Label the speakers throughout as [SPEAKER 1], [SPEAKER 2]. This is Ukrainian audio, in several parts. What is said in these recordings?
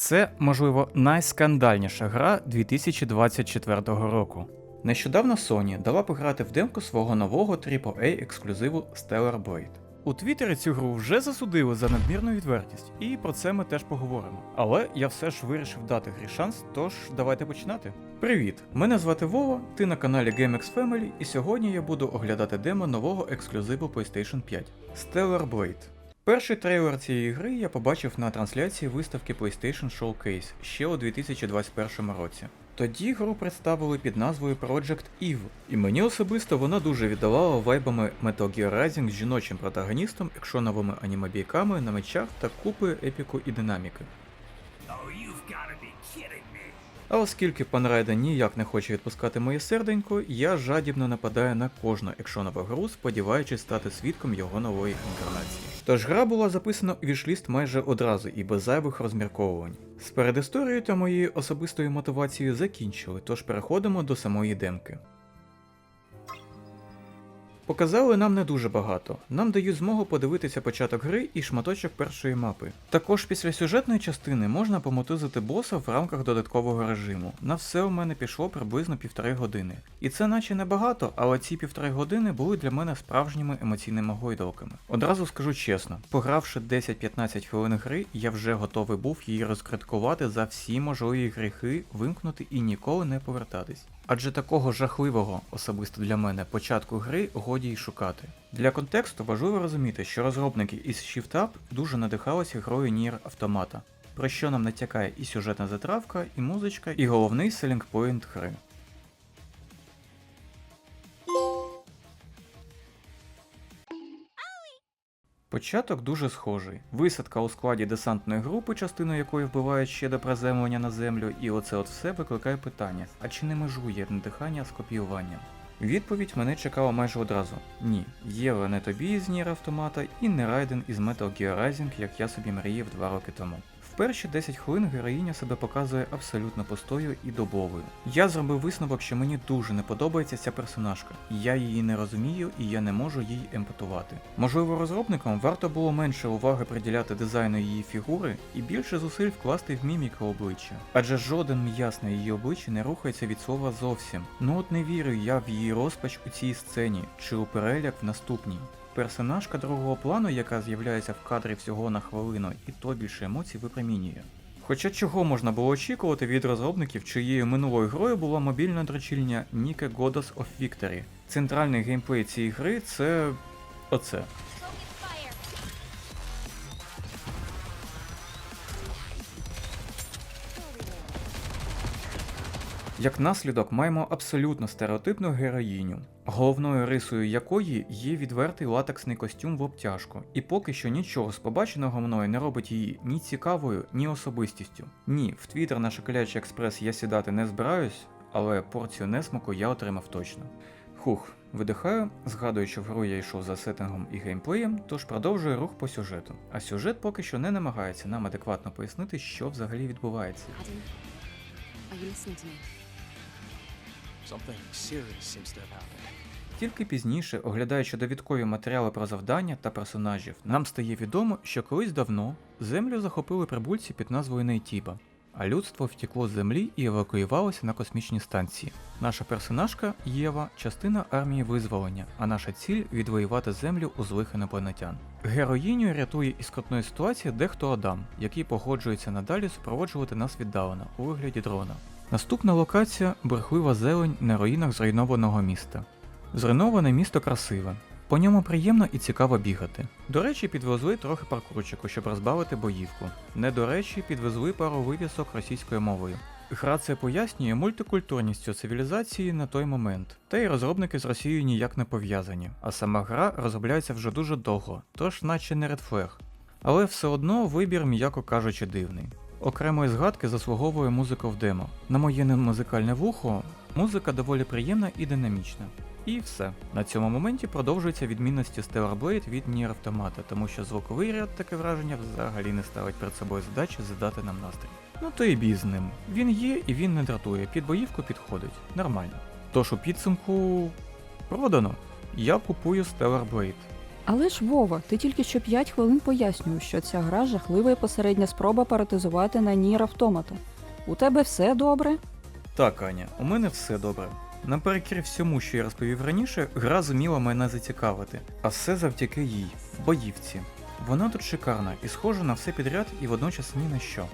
[SPEAKER 1] Це, можливо, найскандальніша гра 2024 року. Нещодавно Sony дала пограти в демку свого нового AAA ексклюзиву Stellar Blade. У Твіттері цю гру вже засудили за надмірну відвертість, і про це ми теж поговоримо. Але я все ж вирішив дати грі шанс, тож давайте починати. Привіт! Мене звати Вова, ти на каналі GameX Family, і сьогодні я буду оглядати демо нового ексклюзиву PlayStation 5 Stellar Blade. Перший трейлер цієї гри я побачив на трансляції виставки PlayStation Showcase ще у 2021 році. Тоді гру представили під назвою Project Eve, і мені особисто вона дуже віддавала вайбами Metal Gear Rising з жіночим протагоністом, екшоновими анімобійками на мечах та купою епіку і динаміки.
[SPEAKER 2] Oh.
[SPEAKER 1] А оскільки пан Райден ніяк не хоче відпускати моє серденько, я жадібно нападаю на кожну екшонову гру, сподіваючись стати свідком його нової інкарнації. Тож гра була записана у вішліст майже одразу і без зайвих розмірковувань. З передісторією та моєю особистою мотивацією закінчили, тож переходимо до самої демки. Показали нам не дуже багато. Нам дають змогу подивитися початок гри і шматочок першої мапи. Також після сюжетної частини можна помотузити боса в рамках додаткового режиму. На все у мене пішло приблизно півтори години. І це наче небагато, але ці півтори години були для мене справжніми емоційними гойдалками. Одразу скажу чесно, погравши 10-15 хвилин гри, я вже готовий був її розкриткувати за всі можливі гріхи, вимкнути і ніколи не повертатись. Адже такого жахливого, особисто для мене, початку гри годі й шукати. Для контексту важливо розуміти, що розробники із Shift Up дуже надихалися грою Nier Automata, про що нам натякає і сюжетна затравка, і музичка, і головний селінг поінт гри. Початок дуже схожий. Висадка у складі десантної групи, частину якої вбивають ще до приземлення на землю, і оце от все викликає питання: а чи не межує надихання з копіюванням? Відповідь мене чекала майже одразу: ні, Єва не тобі з Нір автомата і не Райден із Metal Gear Rising, як я собі мріяв два роки тому. Перші 10 хвилин героїня себе показує абсолютно пустою і добовою. Я зробив висновок, що мені дуже не подобається ця персонажка. Я її не розумію і я не можу їй емпатувати. Можливо, розробникам варто було менше уваги приділяти дизайну її фігури і більше зусиль вкласти в міміку обличчя. Адже жоден м'яс на її обличчі не рухається від слова зовсім. Ну от не вірю я в її розпач у цій сцені чи у переляк в наступній. Персонажка другого плану, яка з'являється в кадрі всього на хвилину, і то більше емоцій випромінює. Хоча чого можна було очікувати від розробників, чиєю минулою грою була мобільна дрочільня Nike Goddess of Victory. Центральний геймплей цієї гри це. оце. Як наслідок маємо абсолютно стереотипну героїню, головною рисою якої є відвертий латексний костюм в обтяжку, і поки що нічого з побаченого мною не робить її ні цікавою, ні особистістю. Ні, в Твіттер на Шоколячий Експрес я сідати не збираюсь, але порцію несмаку я отримав точно. Хух, видихаю, згадую, що в гру я йшов за сеттингом і геймплеєм, тож продовжую рух по сюжету. А сюжет поки що не намагається нам адекватно пояснити, що взагалі відбувається.
[SPEAKER 3] Adam,
[SPEAKER 1] Тільки пізніше, оглядаючи довідкові матеріали про завдання та персонажів, нам стає відомо, що колись давно землю захопили прибульці під назвою Нейтіба, а людство втекло з землі і евакуювалося на космічні станції. Наша персонажка Єва частина армії визволення, а наша ціль відвоювати землю у злих інопланетян. Героїню рятує із скрутної ситуації дехто Адам, який погоджується надалі супроводжувати нас віддалено у вигляді дрона. Наступна локація брехлива зелень на руїнах зруйнованого міста. Зруйноване місто красиве. По ньому приємно і цікаво бігати. До речі, підвезли трохи паркурчику, щоб розбавити боївку. Не до речі, підвезли пару вивісок російською мовою. Гра це пояснює мультикультурністю цивілізації на той момент, та й розробники з Росією ніяк не пов'язані, а сама гра розробляється вже дуже довго, тож наче не Flag. Але все одно вибір, м'яко кажучи, дивний. Окремої згадки заслуговує музика в демо. На моє немузикальне вухо, музика доволі приємна і динамічна. І все. На цьому моменті продовжуються відмінності Stellar Blade від Nier Automata, тому що звуковий ряд таке враження взагалі не ставить перед собою задачі задати нам настрій. Ну то і бій з ним. Він є і він не дратує, під боївку підходить. Нормально. Тож у підсумку продано. Я купую Stellar Blade.
[SPEAKER 4] Але ж Вова, ти тільки що 5 хвилин пояснюєш, що ця гра жахлива і посередня спроба паратизувати на нір автомата. У тебе все добре?
[SPEAKER 1] Так, Аня, у мене все добре. Наперекір всьому, що я розповів раніше, гра зуміла мене зацікавити, а все завдяки їй, боївці. Вона тут шикарна і схожа на все підряд і водночас ні на що.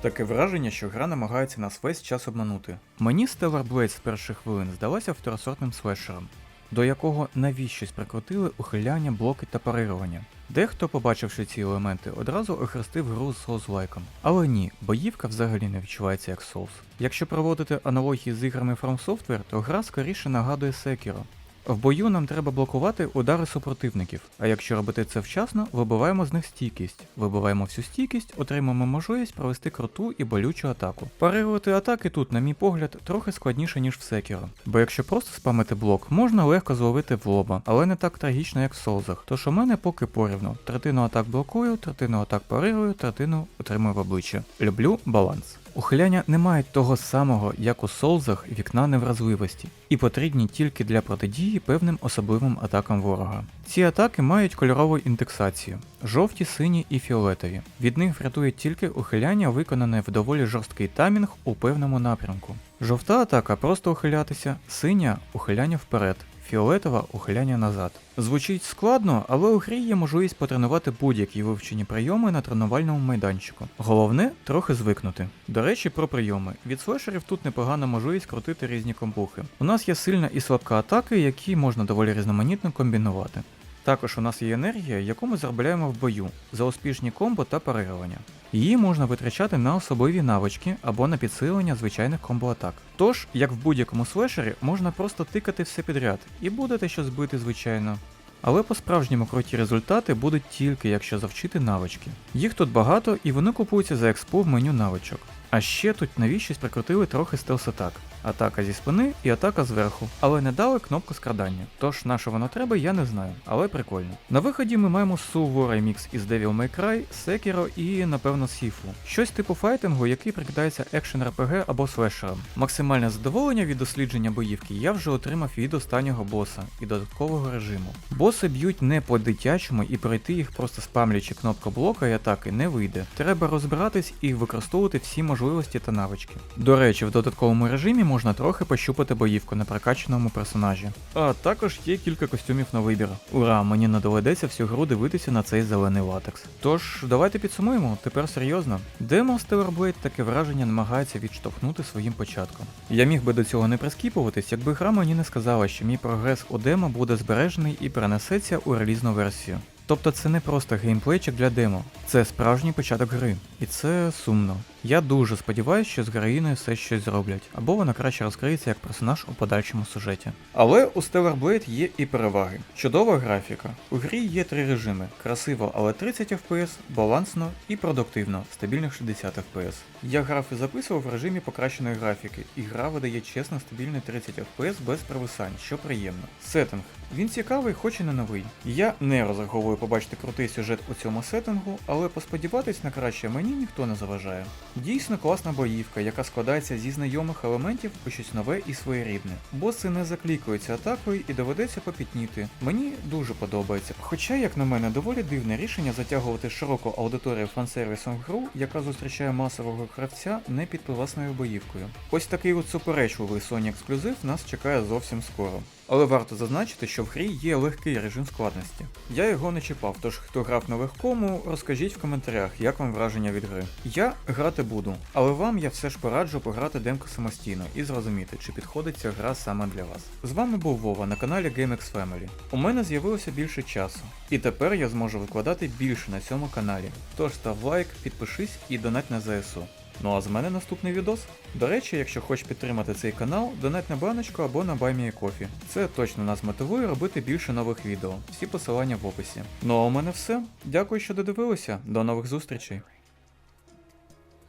[SPEAKER 1] Таке враження, що гра намагається нас весь час обманути. Мені Stellar Blade з перших хвилин здалася второсортним слешером, до якого навіщось прикрутили ухиляння, блоки та парирування. Дехто, побачивши ці елементи, одразу охрестив гру з Souls-лайком. Але ні, боївка взагалі не відчувається як Souls. Якщо проводити аналогії з іграми From Software, то гра скоріше нагадує Sekiro. В бою нам треба блокувати удари супротивників, а якщо робити це вчасно, вибиваємо з них стійкість. Вибиваємо всю стійкість, отримаємо можливість провести круту і болючу атаку. Парирувати атаки тут, на мій погляд, трохи складніше, ніж в Sekiro. Бо якщо просто спамити блок, можна легко зловити в лоба, але не так трагічно, як в Солзах. Тож у мене поки порівну. Третину атак блокую, третину атак парирую, третину отримую в обличчя. Люблю баланс. Ухиляння не мають того самого, як у солзах, вікна невразливості, і потрібні тільки для протидії певним особливим атакам ворога. Ці атаки мають кольорову індексацію жовті, сині і фіолетові. Від них врятує тільки ухиляння, виконане в доволі жорсткий таймінг у певному напрямку. Жовта атака просто ухилятися, синя ухиляння вперед. Фіолетова ухиляння назад. Звучить складно, але у грі є можливість потренувати будь-які вивчені прийоми на тренувальному майданчику. Головне трохи звикнути. До речі, про прийоми. Від слешерів тут непогана можливість крутити різні комбухи. У нас є сильна і слабка атаки, які можна доволі різноманітно комбінувати. Також у нас є енергія, яку ми заробляємо в бою за успішні комбо та парирування. Її можна витрачати на особливі навички або на підсилення звичайних комбо-атак. Тож, як в будь-якому слешері, можна просто тикати все підряд і будете що збити, звичайно. Але по-справжньому круті результати будуть тільки якщо завчити навички. Їх тут багато і вони купуються за експо в меню навичок. А ще тут навіщось прикрутили трохи стелс-атак. Атака зі спини і атака зверху, але не дали кнопку скрадання. Тож на що воно треба, я не знаю, але прикольно. На виході ми маємо суворий ремікс із Devil May Cry, Sekiro і, напевно, Сіфу. Щось типу файтингу, який прикидається екшен RPG або слешером. Максимальне задоволення від дослідження боївки я вже отримав від останнього боса і додаткового режиму. Боси б'ють не по-дитячому і пройти їх просто спамлячи кнопку блока і атаки не вийде. Треба розбиратись і використовувати всі можливості та навички. До речі, в додатковому режимі можна трохи пощупати боївку на прокачаному персонажі. А також є кілька костюмів на вибір. Ура, мені не доведеться всю гру дивитися на цей зелений латекс. Тож, давайте підсумуємо, тепер серйозно. Демо Stellar таке враження намагається відштовхнути своїм початком. Я міг би до цього не прискіпуватись, якби гра мені не сказала, що мій прогрес у демо буде збережений і перенесеться у релізну версію. Тобто це не просто геймплейчик для демо, це справжній початок гри. І це сумно. Я дуже сподіваюся, що з героїною все щось зроблять, або вона краще розкриється як персонаж у подальшому сюжеті. Але у Stellar Blade є і переваги. Чудова графіка. У грі є три режими: красиво, але 30 FPS, балансно і продуктивно, стабільних 60 FPS. Я грав і записував в режимі покращеної графіки, і гра видає чесно стабільний 30 FPS без провисань, що приємно. Сеттинг. Він цікавий, хоч і не новий. Я не розраховую побачити крутий сюжет у цьому сеттингу, але посподіватись на краще мені ніхто не заважає. Дійсно класна боївка, яка складається зі знайомих елементів у щось нове і своєрідне. Боси не заклікуються атакою і доведеться попітніти. Мені дуже подобається. Хоча, як на мене, доволі дивне рішення затягувати широку аудиторію фансервісом в гру, яка зустрічає масового гравця не під власною боївкою. Ось такий от суперечливий Sony ексклюзив нас чекає зовсім скоро. Але варто зазначити, що в грі є легкий режим складності. Я його не чіпав, тож хто грав на легкому, розкажіть в коментарях, як вам враження від гри. Я грати буду, але вам я все ж пораджу пограти демку самостійно і зрозуміти, чи підходить ця гра саме для вас. З вами був Вова на каналі GameX Family. У мене з'явилося більше часу, і тепер я зможу викладати більше на цьому каналі. Тож став лайк, підпишись і донать на ЗСУ. Ну а з мене наступний відос. До речі, якщо хочеш підтримати цей канал, донать на баночку або на BuyMeACoffee. Це точно нас мотивує робити більше нових відео. Всі посилання в описі. Ну а у мене все. Дякую, що додивилися. До нових зустрічей.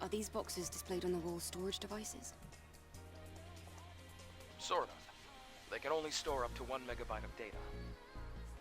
[SPEAKER 3] Are these boxes displayed on the wall storage devices?
[SPEAKER 5] Sort of. They can only store up to one megabyte of data.